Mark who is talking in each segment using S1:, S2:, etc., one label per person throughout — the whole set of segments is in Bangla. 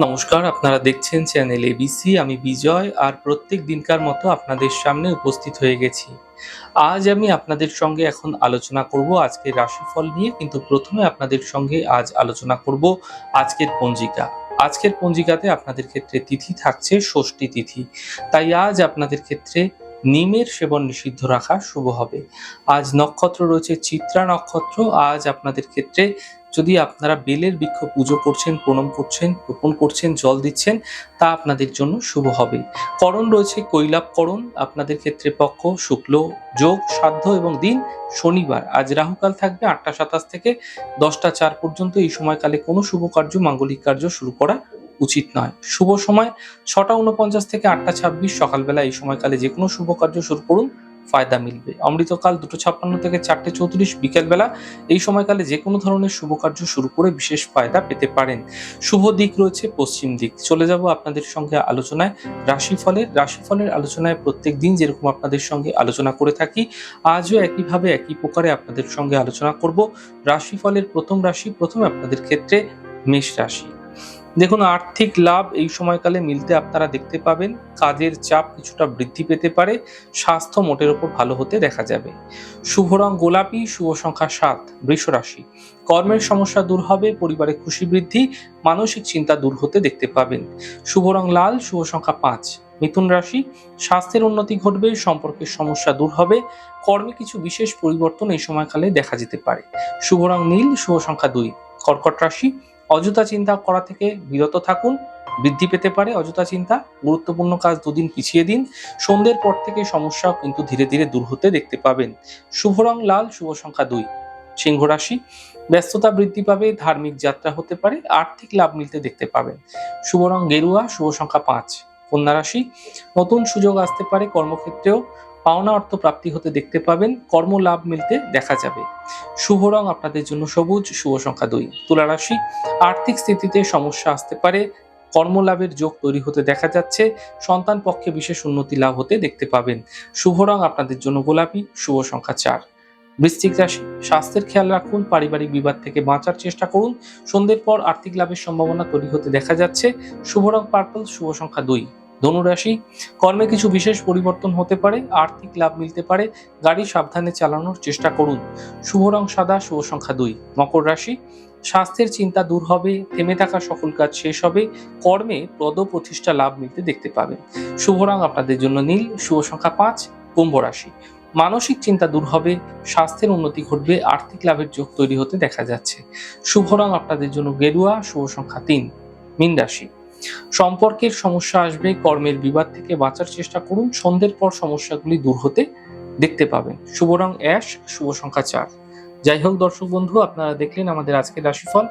S1: নমস্কার, আপনারা দেখছেন চ্যানেল এবিসি আমি বিজয় আর প্রত্যেক দিনকার মতো আপনাদের সামনে উপস্থিত হয়ে গেছি। আজ আমি আপনাদের সঙ্গে এখন আলোচনা করব আজকের রাশিফল নিয়ে, কিন্তু প্রথমে আপনাদের সঙ্গে আজ আলোচনা করব আজকের পঞ্জিকা। আজকের পঞ্জিকাতে আপনাদের ক্ষেত্রে তিথি থাকছে ষষ্ঠী তিথি। তাই আজ আপনাদের ক্ষেত্রে নিমের সেবন নিষিদ্ধ রাখা শুভ হবে। আজ নক্ষত্র রয়েছে, চিত্রা নক্ষত্র। আজ আপনাদের ক্ষেত্রে যদি আপনারা বেলের বৃক্ষ পুজো করছেন, প্রণাম করছেন, রোপণ করছেন, জল দিচ্ছেন, তা আপনাদের জন্য শুভ হবে। করণ রয়েছে কৈলাপ করণ, আপনাদের ক্ষেত্রে পক্ষ, শুক্ল, যোগ, সাধ্য এবং দিন, শনিবার। আজ রাহুকাল থাকবে আটটা সাতাশ থেকে দশটা চার পর্যন্ত। এই সময়কালে কোনো শুভ কার্য, মাঙ্গলিক কার্য শুরু করা উচিত নয়। শুভ সময় ছটা উনপঞ্চাশ থেকে আটটা ছাব্বিশ সকালবেলা। এই সময়কালে যে কোনো শুভ কার্য শুরু করুন। ফায়দা মিলবে। অমৃতকাল দুটো ছাপ্পান্ন থেকে চারটে চৌত্রিশ বিকেলবেলা। এই সময়কালে যে কোনো ধরনের শুভ কার্য শুরু করে বিশেষ ফায়দা পেতে পারেন। শুভ দিক রয়েছে পশ্চিম দিক। চলে যাব আপনাদের সঙ্গে আলোচনায়। রাশিফলের রাশিফলের আলোচনায় প্রত্যেক দিন যেরকম আপনাদের সঙ্গে আলোচনা করে থাকি, আজও একইভাবে একই প্রকারে আপনাদের সঙ্গে আলোচনা করব। রাশিফলের প্রথম রাশি, প্রথমে আপনাদের ক্ষেত্রে মেষ রাশি। দেখুন, আর্থিক লাভ এই সময়কালে মিলতে আপনারা দেখতে পাবেন, কাজের চাপ কিছুটা বৃদ্ধি পেতে পারে, স্বাস্থ্য মোটের ওপর ভালো হতে দেখা যাবে। শুভ রং গোলাপি, শুভ সংখ্যা সাত, বৃষ রাশি। কর্মের সমস্যা দূর হবে, পরিবারে খুশি বৃদ্ধি, মানসিক চিন্তা দূর হতে দেখতে পাবেন। শুভ রং লাল, শুভ সংখ্যা পাঁচ, মিথুন রাশি। স্বাস্থ্যের উন্নতি ঘটবে, সম্পর্কের সমস্যা দূর হবে, কর্মে কিছু বিশেষ পরিবর্তন এই সময়কালে দেখা যেতে পারে। শুভ রং নীল, শুভ সংখ্যা দুই, কর্কট রাশি। অযথা চিন্তা করা থেকে বিরত থাকুন, বৃদ্ধি পেতে পারে অযথা চিন্তা। গুরুত্বপূর্ণ কাজ দুদিন পিছিয়ে দিন। সন্ধ্যের পর থেকে সমস্যা কিন্তু ধীরে ধীরে দূর হতে দেখতে পাবেন। শুভ রং লাল, শুভ সংখ্যা দুই। সিংহ রাশি, ব্যস্ততা বৃদ্ধি পাবে, ধার্মিক যাত্রা হতে পারে, আর্থিক লাভ মিলতে দেখতে পাবেন। শুভ রং গেরুয়া, শুভ সংখ্যা পাঁচ। কন্যা রাশি। নতুন সুযোগ আসতে পারে কর্মক্ষেত্রেও। পাওনা অর্থ প্রাপ্তি হতে দেখতে পাবেন। কর্ম লাভ মিলতে দেখা যাবে। শুভ রং আপনাদের জন্য সবুজ, শুভ সংখ্যা দুই। তুলা রাশি, আর্থিক স্থিতিতে সমস্যা আসতে পারে। কর্মলাভের যোগ তৈরি হতে দেখা যাচ্ছে। সন্তান পক্ষে বিশেষ উন্নতি লাভ হতে দেখতে পাবেন। শুভ রং আপনাদের জন্য গোলাপি, শুভ সংখ্যা চার। বৃশ্চিক রাশি, স্বাস্থ্যের খেয়াল রাখুন, পারিবারিক বিবাদ থেকে বাঁচার চেষ্টা করুন। সন্ধ্যের পর আর্থিক লাভের সম্ভাবনা তৈরি হতে দেখা যাচ্ছে। শুভ রং পার্পল, শুভ সংখ্যা দুই। ধনুরাশি। কর্মে কিছু বিশেষ পরিবর্তন হতে পারে, আর্থিক লাভ মিলতে পারে, গাড়ি সাবধানে চালানোর চেষ্টা করুন। শুভ রং সাদা, শুভ সংখ্যা দুই। মকর রাশি, স্বাস্থ্যের চিন্তা দূর হবে, থেমে থাকা সকল কাজ শেষ হবে, কর্মে পদ প্রতিষ্ঠা লাভ মিলতে দেখতে পাবেন। শুভ রং আপনাদের জন্য নীল, শুভ সংখ্যা পাঁচ, কুম্ভ রাশি। মানসিক চিন্তা দূর হবে, স্বাস্থ্যের উন্নতি ঘটবে, আর্থিক লাভের যোগ তৈরি হতে দেখা যাচ্ছে। শুভ রং আপনাদের জন্য গেরুয়া, শুভ সংখ্যা তিন। মীন রাশি সম্পর্কের সমস্যা আসবে, কর্মের বিবাদ থেকে বাঁচার চেষ্টা করুন, সন্ধ্যের পর সমস্যাগুলি দূর হতে দেখতে পাবেন। শুভ রং অ্যাশ, শুভ সংখ্যা চার। যাই হোক দর্শক বন্ধু, আপনারা দেখলেন আমাদের আজকের রাশিফল।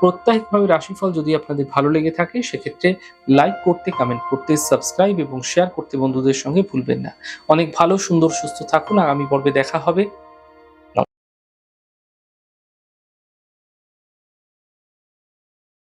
S1: প্রত্যাহিকভাবে রাশিফল যদি আপনাদের ভালো লেগে থাকে, সেক্ষেত্রে লাইক করতে কমেন্ট করতে সাবস্ক্রাইব এবং শেয়ার করতে বন্ধুদের সঙ্গে ভুলবেন না। অনেক ভালো, সুন্দর, সুস্থ থাকুন। আগামী পর্বে দেখা হবে।